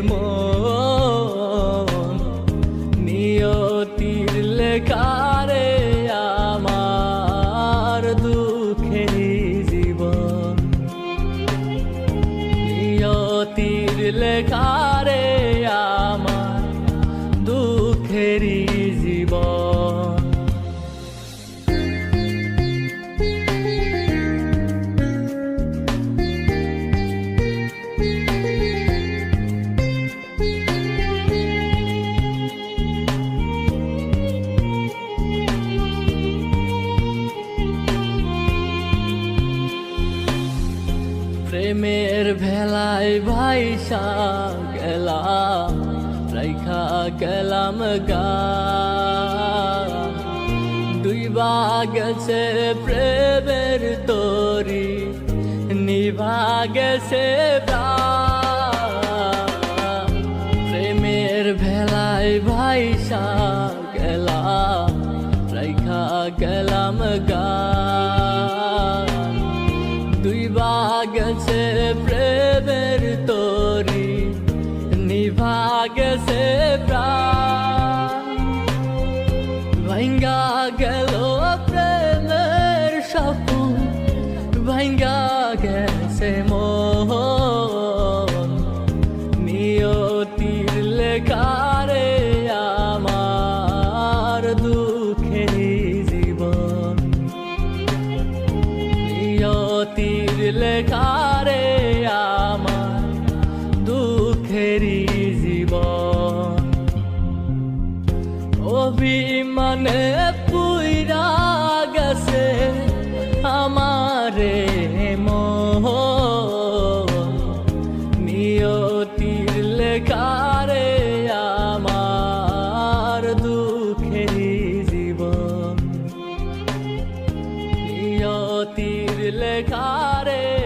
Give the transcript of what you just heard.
মন নিয়তির লেখারে আমার দুঃখের জীবন। নিয়তির লেখারে আমার দুঃখেরই প্রেমের ভেলায় ভাইসা গেলাম, রাইখা গেলাম গা দুই গেছে প্রেমের তরি, নিভা গেছে। প্রেমের ভেলায় ভাইসা গেলাম, রাইখা গেলাম গা দুই গেছে প্রেমের তরি, নিভা গেছে ভাঙ্গা গেল প্রেমের স্বপ্ন ভাঙ্গা গেছে মোহন। নিয়তির লেখারে আমার দুঃখে নিয়তির লেখারে আমার দুঃখেরই জীবন। অভিমানে পুইরা গেছে আমারে মোহ। নিয়তির লেখারে আমার দুঃখেরই জীবন। লেখারে